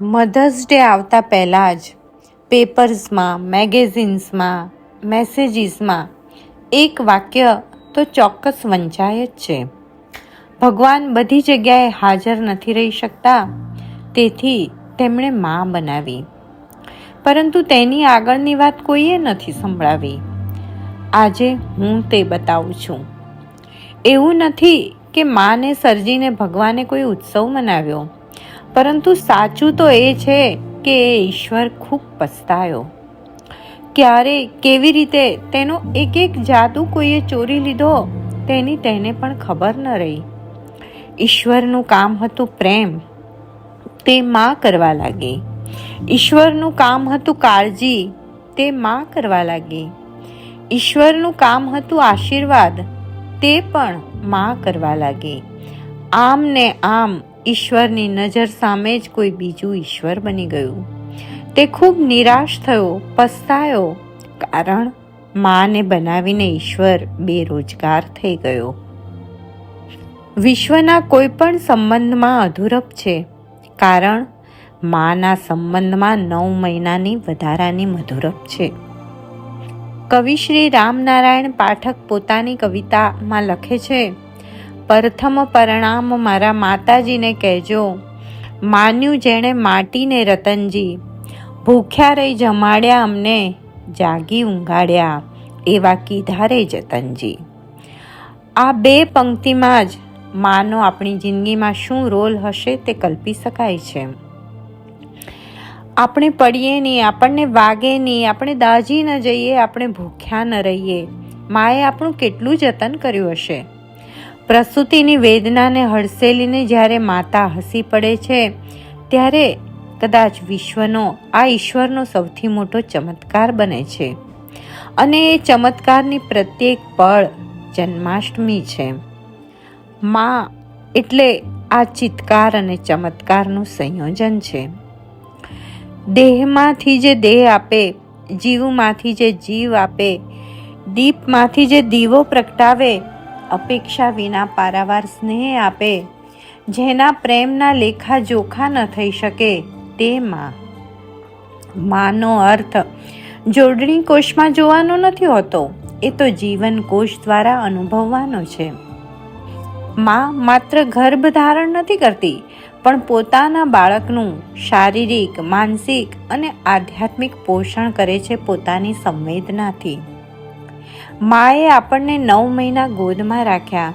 Mothers day આવતા પહેલાં જ પેપર્સમાં, મેગેઝિન્સમાં, મેસેજીસમાં એક વાક્ય તો ચોક્કસ વંચાય જ છે. ભગવાન બધી જગ્યાએ હાજર નથી રહી શકતા, તેથી તેમણે માં બનાવી. પરંતુ તેની આગળની વાત કોઈએ નથી સંભળાવી. આજે હું તે બતાવું છું. એવું નથી કે માને સર્જીને ભગવાને કોઈ ઉત્સવ મનાવ્યો. પરંતુ સાચું તો એ છે કે ઈશ્વર ખૂબ પસ્તાયો. ક્યારે, કેવી રીતે, તેનો એક એક જાદુ કોઈએ ચોરી લીધો, તેની તેને પણ ખબર ન રહી. ઈશ્વરનું કામ હતું પ્રેમ. તે માં કરવા લાગી. ઈશ્વરનું કામ હતું કાળજી. તે માં કરવા લાગી. ઈશ્વરનું કામ હતું આશીર્વાદ. તે પણ માં કરવા લાગી. આમ ને આમ ઈશ્વરની નજર સામે જ કોઈ બીજું ઈશ્વર બની ગયું. તે ખૂબ નિરાશ થયો, પસ્તાયો, કારણ માને બનાવીને ઈશ્વર બેરોજગાર થઈ ગયો. વિશ્વના કોઈ પણ સંબંધમાં અધૂરપ છે, કારણ માના સંબંધમાં નવ મહિનાની વધારાની મધુરપ છે. કવિ શ્રી રામનારાયણ પાઠક પોતાની કવિતામાં લખે છે પ્રથમ પરિણામ મારા માતાજીને કહેજો. માન્યું જેણે માટીને રતનજી. ભૂખ્યા રહી જમાડ્યા અમને, જાગી ઊંઘાડ્યા, એવા કીધા રે જતનજી. આ બે પંક્તિમાં જ માનો આપણી જિંદગીમાં શું રોલ હશે તે કલ્પી શકાય છે. આપણે પડીએ નહીં, આપણને વાગે નહીં, આપણે દાજી ન જઈએ, આપણે ભૂખ્યા ન રહીએ. માએ આપણું કેટલું જતન કર્યું હશે? પ્રસૂતિની વેદનાને હડસેલીને જ્યારે માતા હસી પડે છે, ત્યારે કદાચ વિશ્વનો, આ ઈશ્વરનો સૌથી મોટો ચમત્કાર બને છે. અને એ ચમત્કારની પ્રત્યેક પળ જન્માષ્ટમી છે. માં એટલે આ ચિત્કાર અને ચમત્કારનું સંયોજન છે. દેહમાંથી જે દેહ આપે, જીવમાંથી જે જીવ આપે, દીપમાંથી જે દીવો પ્રગટાવે અપેક્ષા વિના પારાવાર સ્નેહ આપે. જેના પ્રેમના લેખા જોખા ન થઈ શકે, તે માનો અર્થ, જોડણી કોષમાં જોવાનો નથી હોતો, એ તો જીવન કોષ દ્વારા અનુભવવાનો છે. માં માત્ર ગર્ભ ધારણ નથી કરતી, પણ પોતાના બાળકનું શારીરિક, માનસિક અને આધ્યાત્મિક પોષણ કરે છે પોતાની સંવેદનાથી. માએ આપણને નવ મહિના ગોદમાં રાખ્યા,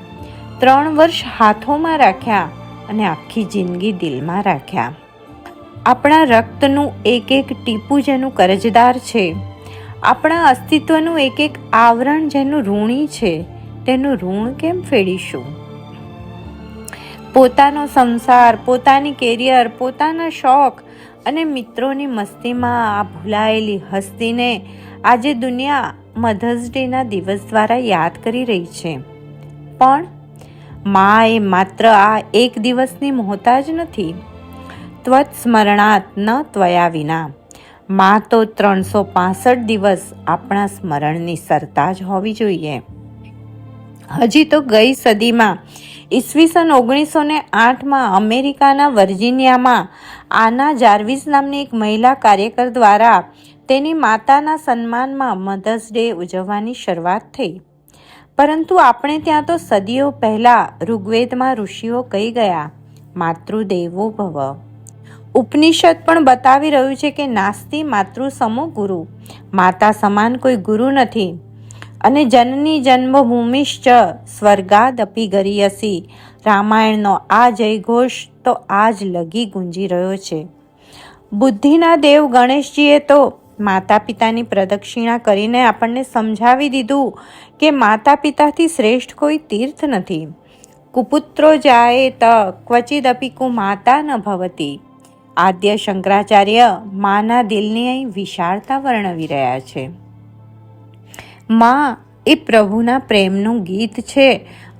ત્રણ વર્ષ હાથોમાં રાખ્યા અને આખી જિંદગી દિલમાં રાખ્યા. આપણા રક્તનું એક એક ટીપું જેનું કરજદાર છે, આપણા અસ્તિત્વનું એક એક આવરણ જેનું ઋણી છે, તેનું ઋણ કેમ ફેડીશું પોતાનો સંસાર, પોતાની કેરિયર, પોતાના શોખ અને મિત્રોની મસ્તીમાં આ ભૂલાયેલી હસ્તીને આજે દુનિયા મધર્સ ડેના દિવસ દ્વારા યાદ કરી રહી છે. પણ મા એ માત્ર આ એક દિવસની મોહતાજ નથી. ત્વત સ્મરણાત ન ત્વયા વિના. મા તો ત્રણસો પાસઠ દિવસ આપણા સ્મરણની સરતાજ હોવી જોઈએ. હજી તો ગઈ સદીમાં ઈસવીસન ઓગણીસો ને આઠમાં અમેરિકાના વર્જિનિયામાં આના જાર્વિસ નામની એક મહિલા કાર્યકર દ્વારા તેની માતાના સન્માનમાં મધર્સ ડે ઉજવવાની શરૂઆત થઈ. પરંતુ આપણે ત્યાં તો સદીઓ પહેલાં ઋગ્વેદમાં ઋષિઓ કહી ગયા, માતૃદેવો ભવ. ઉપનિષદ પણ બતાવી રહ્યું છે કે નાસ્તી માતૃ સમો ગુરુ. માતા સમાન કોઈ ગુરુ નથી. અને જનની જન્મભૂમિશ્ચ સ્વર્ગાદપી ગરીયસી. રામાયણનો આ જયઘોષ તો આજ લગી ગુંજી રહ્યો છે. બુદ્ધિના દેવ ગણેશજીએ તો માતા પિતાની પ્રદક્ષિણા કરીને આપણને સમજાવી દીધું કે માતા પિતાથી શ્રેષ્ઠ કોઈ તીર્થ નથી. કુપુત્રો જાય ત ક્વચિદપી કુ માતા ન ભવતી. આદ્ય શંકરાચાર્ય માના દિલની અહીં વિશાળતા વર્ણવી રહ્યા છે. માં એ પ્રભુના પ્રેમનું ગીત છે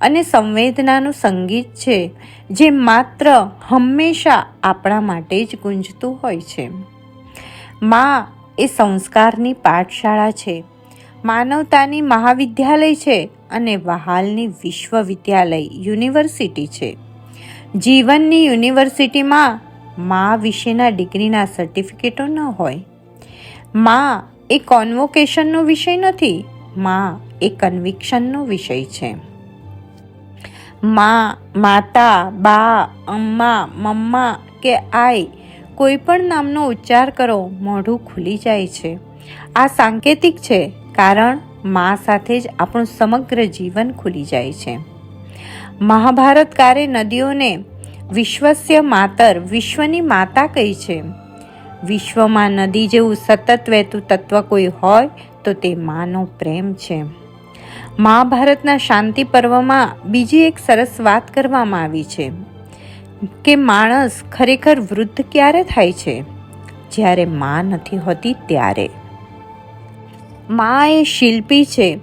અને સંવેદનાનું સંગીત છે, જે માત્ર હંમેશા આપણા માટે જ ગુંજતું હોય છે. માં એ સંસ્કારની પાઠશાળા છે. માનવતાની મહાવિદ્યાલય છે અને વહાલની વિશ્વવિદ્યાલય યુનિવર્સિટી છે. જીવનની યુનિવર્સિટીમાં મા વિશેના ડિગ્રીના સર્ટિફિકેટો ન હોય. મા એ કોન્વોકેશનનો વિષય નથી, મા એ કન્વિક્શનનો વિષય છે. મા માતા, બા, અમ્મા, મમ્મા કે આઈ કોઈ પણ નામનો ઉચ્ચાર કરો, મોઢું ખુલી જાય છે. આ સાંકેતિક છે, કારણ મા સાથે જ આપણું સમગ્ર જીવન ખુલી જાય છે. મહાભારતકારે નદીઓને વિશ્વસ્ય માતર, વિશ્વની માતા કહી છે. વિશ્વમાં નદી જેવું સતત વહેતું તત્વ કોઈ હોય, તો તે માનો પ્રેમ છે. મહાભારતના શાંતિ પર્વમાં બીજી એક સરસ વાત કરવામાં આવી છે. કે માણસ ખરેખર વૃદ્ધ ક્યારે થાય છે? જ્યારે મા નથી હોતી ત્યારે. મા એ શિલ્પી છે.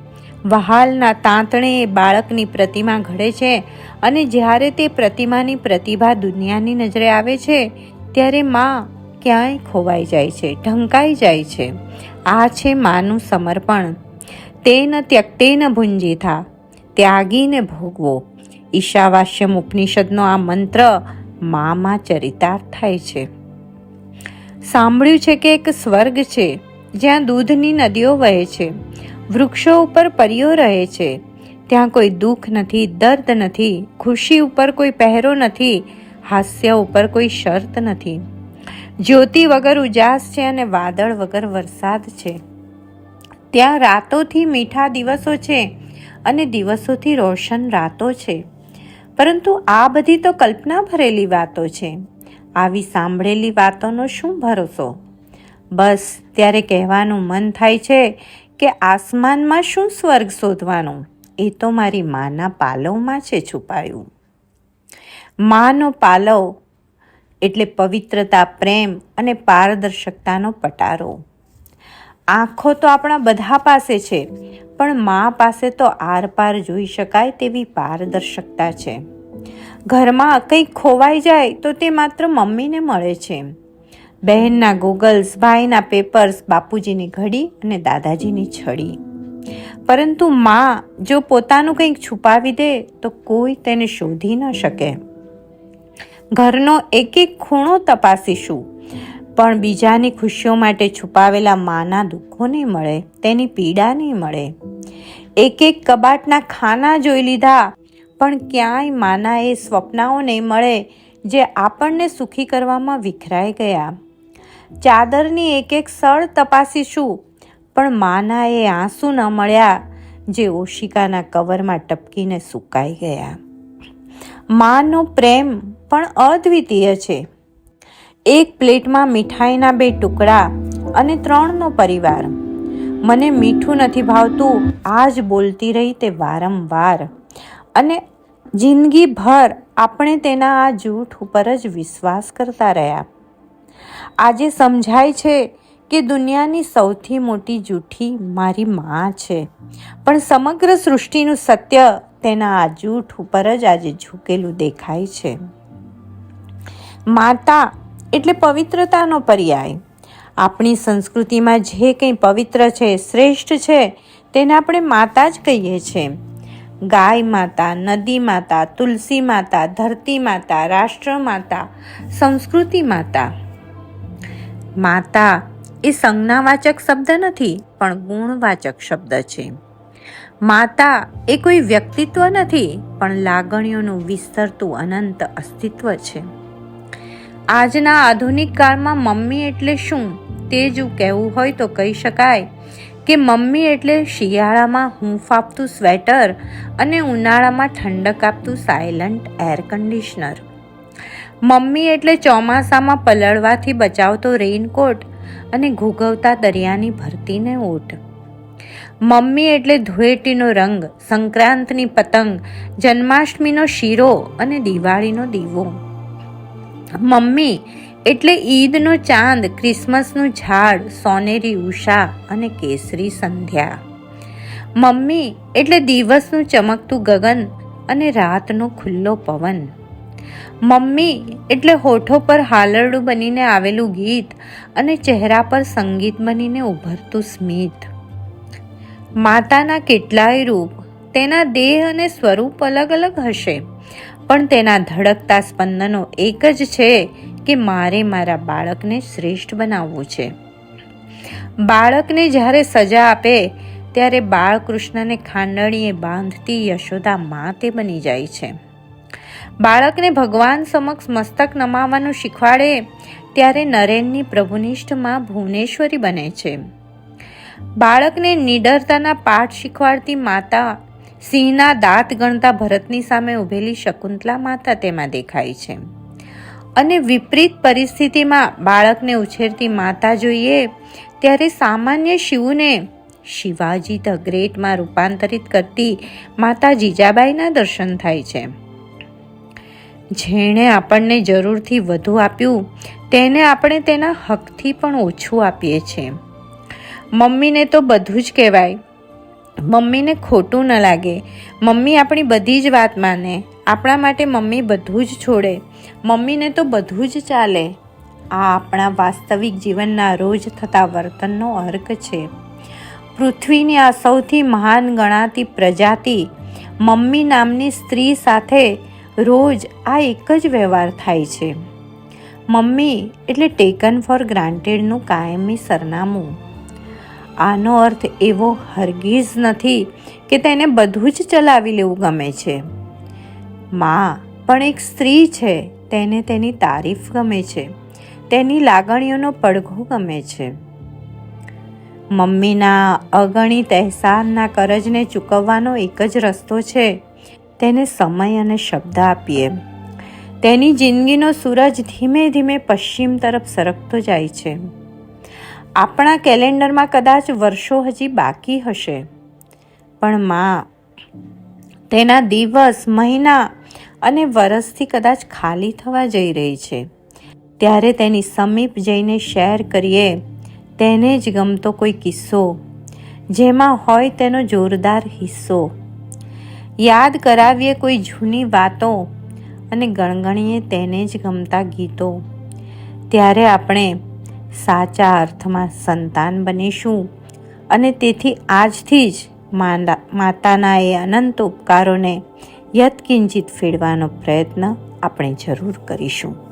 વહાલના તાંતણે એ બાળકની પ્રતિમા ઘડે છે અને જ્યારે તે પ્રતિમાની પ્રતિભા દુનિયાની નજરે આવે છે, ત્યારે મા ક્યાંય ખોવાઈ જાય છે, ઢંકાઈ જાય છે. આ છે માનું સમર્પણ. તેન ત્યક્તેન ભુંજીથા. ત્યાગીને ભોગવો. ઈશાવાસ્યમ ઉપનિષદનો આ મંત્ર મામાં ચરિતાર્થ થાય છે. સાંભળ્યું છે કે એક સ્વર્ગ છે, જ્યાં દૂધની નદીઓ વહે છે. વૃક્ષો ઉપર પરીઓ રહે છે. ત્યાં કોઈ દુઃખ નથી, દર્દ નથી, ખુશી ઉપર કોઈ પહેરો નથી, હાસ્ય ઉપર કોઈ શરત નથી. જ્યોતિ વગર ઉજાસ છે અને વાદળ વગર વરસાદ છે. ત્યાં રાતોથી મીઠા દિવસો છે અને દિવસોથી રોશન રાતો છે. પરંતુ આ બધી તો કલ્પના ભરેલી વાતો છે. આવી સાંભળેલી વાતોનો શું ભરોસો? બસ ત્યારે કહેવાનું મન થાય છે કે આસમાનમાં શું સ્વર્ગ શોધવાનું? એ તો મારી માના પાલવમાં છે છુપાયું. માનો પાલવ એટલે પવિત્રતા, પ્રેમ અને પારદર્શકતાનો પટારો. આંખો તો આપણા બધા પાસે છે, પણ મા પાસે તો આરપાર જોઈ શકાય તેવી પારદર્શકતા છે. ઘરમાં કંઈક ખોવાઈ જાય તો તે માત્ર મમ્મીને મળે છે. બહેનના ગોગલ્સ, ભાઈના પેપર્સ, બાપુજીની ઘડી અને દાદાજીની છડી. પરંતુ મા જો પોતાનું કંઈક છુપાવી દે તો કોઈ તેને શોધી ન શકે. ઘરનો એક એક ખૂણો તપાસીશું. પણ બીજાની ખુશીઓ માટે છુપાવેલા માના દુઃખો નહીં મળે, તેની પીડા નહીં મળે. એક એક કબાટના ખાના જોઈ લીધા, પણ ક્યાંય માના એ સ્વપ્નાઓ નહીં મળે જે આપણને સુખી કરવામાં વિખરાઈ ગયા. ચાદરની એક એક સળ તપાસીશું, પણ માના એ આંસુ ન મળ્યા, જે ઓશિકાના કવરમાં ટપકીને સુકાઈ ગયા. માનો પ્રેમ પણ અદ્વિતીય છે. એક પ્લેટમાં મીઠાઈના બે ટુકડા અને ત્રણનો પરિવાર. મને મીઠું નથી ભાવતું આ જ બોલતી રહી તે વારંવાર. અને જિંદગીભર આપણે તેના આ જૂઠ ઉપર જ વિશ્વાસ કરતા રહ્યા. આજે સમજાય છે કે દુનિયાની સૌથી મોટી જૂઠી મારી માં છે. પણ સમગ્ર સૃષ્ટિનું સત્ય તેના આ જૂઠ ઉપર જ આજે ઝૂકેલું દેખાય છે. માતા એટલે પવિત્રતાનો પર્યાય. આપણી સંસ્કૃતિમાં જે કંઈ પવિત્ર છે, શ્રેષ્ઠ છે, તેને આપણે માતા જ કહીએ છીએ. ગાય માતા, નદી માતા, તુલસી માતા, ધરતી માતા, રાષ્ટ્ર માતા, સંસ્કૃતિ માતા. માતા એ સંજ્ઞાવાચક શબ્દ નથી, પણ ગુણવાચક શબ્દ છે. માતા એ કોઈ વ્યક્તિત્વ નથી, પણ લાગણીઓનું વિસ્તરતું અનંત અસ્તિત્વ છે. આજના આધુનિક કાળમાં મમ્મી એટલે શું તે જો કહેવું હોય તો કહી શકાય કે મમ્મી એટલે શિયાળામાં હૂંફ આપતું સ્વેટર અને ઉનાળામાં ઠંડક આપતું સાયલન્ટ એર કન્ડિશનર મમ્મી એટલે ચોમાસામાં પલળવાથી બચાવતો રેઇનકોટ અને ઘૂઘવતા દરિયાની ભરતીને ઓટ મમ્મી એટલે ધૂળેટીનો રંગ, સંક્રાંતની પતંગ, જન્માષ્ટમીનો શીરો અને દિવાળીનો દીવો. મમ્મી, એટલે ઈદનો ચાંદ, ક્રિસમસનું ઝાડ, સોનેરી ઉષા અને કેસરી સંધ્યા. મમ્મી, એટલે દિવસનું ચમકતું ગગન અને રાતનો ખુલ્લો પવન. મમ્મી, એટલે હોઠો પર હાલરડું બનીને આવેલું ગીત અને ચહેરા પર સંગીત બનીને ઉભરતું સ્મિત. માતાના કેટલાય રૂપ તેના દેહ અને સ્વરૂપ અલગ અલગ હશે. પણ તેના ધડકતા સ્પંદનો એક જ છે કે મારે મારા બાળકને શ્રેષ્ઠ બનાવવું છે. બાળકને જ્યારે સજા આપે, ત્યારે બાળકૃષ્ણને ખાંડણીએ બાંધતી યશોદા મા તે બની જાય છે. બાળકને ભગવાન સમક્ષ મસ્તક નમાવવાનું શીખવાડે, ત્યારે નરેનની પ્રભુનિષ્ઠમાં ભુવનેશ્વરી બને છે. બાળકને નિડરતાના પાઠ શીખવાડતી માતા સિંહના દાંત ગણતા ભરતની સામે ઊભેલી શકુંતલા માતા તેમાં દેખાય છે. અને વિપરીત પરિસ્થિતિમાં બાળકને ઉછેરતી માતા જોઈએ ત્યારે સામાન્ય શિવને શિવાજી ધ ગ્રેટમાં રૂપાંતરિત કરતી માતા જીજાબાઈના દર્શન થાય છે. જેણે આપણને જરૂરથી વધુ આપ્યું, તેને આપણે તેના હકથી પણ ઓછું આપીએ છીએ. મમ્મીને તો બધું જ કહેવાય મમ્મીને ખોટું ન લાગે. મમ્મી આપણી બધી જ વાત માને. આપણા માટે મમ્મી બધું જ છોડે. મમ્મીને તો બધું જ ચાલે. આ આપણા વાસ્તવિક જીવનના રોજ થતા વર્તનનો અર્ક છે. પૃથ્વીની આ સૌથી મહાન ગણાતી પ્રજાતિ મમ્મી નામની સ્ત્રી સાથે રોજ આ એક જ વ્યવહાર થાય છે. મમ્મી એટલે ટેકન ફોર ગ્રાન્ટેડનું કાયમી સરનામું. આનો અર્થ એવો હરગીઝ નથી કે તેને બધું જ ચલાવી લેવું ગમે છે. માં પણ એક સ્ત્રી છે, તેને તેની તારીફ ગમે છે, તેની લાગણીઓનો પડઘો ગમે છે. મમ્મીના અગણિત અહેસાનના કરજને ચૂકવવાનો એક જ રસ્તો છે, તેને સમય અને શબ્દ આપીએ. તેની જિંદગીનો સૂરજ ધીમે ધીમે પશ્ચિમ તરફ સરકતો જાય છે. આપણા કેલેન્ડરમાં કદાચ વર્ષો હજી બાકી હશે. પણ માં, તેના દિવસ, મહિના અને વરસથી કદાચ ખાલી થવા જઈ રહી છે. ત્યારે તેની સમીપ જઈને શેર કરીએ, તેને જ ગમતો કોઈ કિસ્સો, જેમાં હોય તેનો જોરદાર હિસ્સો. યાદ કરાવીએ કોઈ જૂની વાતો અને ગણગણીએ તેને જ ગમતા ગીતો. ત્યારે આપણે સાચા અર્થમાં સંતાન બનીશું. અને તેથી આજથી જ માતાના એ અનંત ઉપકારોને યત્કિંચિત ફેરવાનો પ્રયત્ન આપણે જરૂર કરીશું.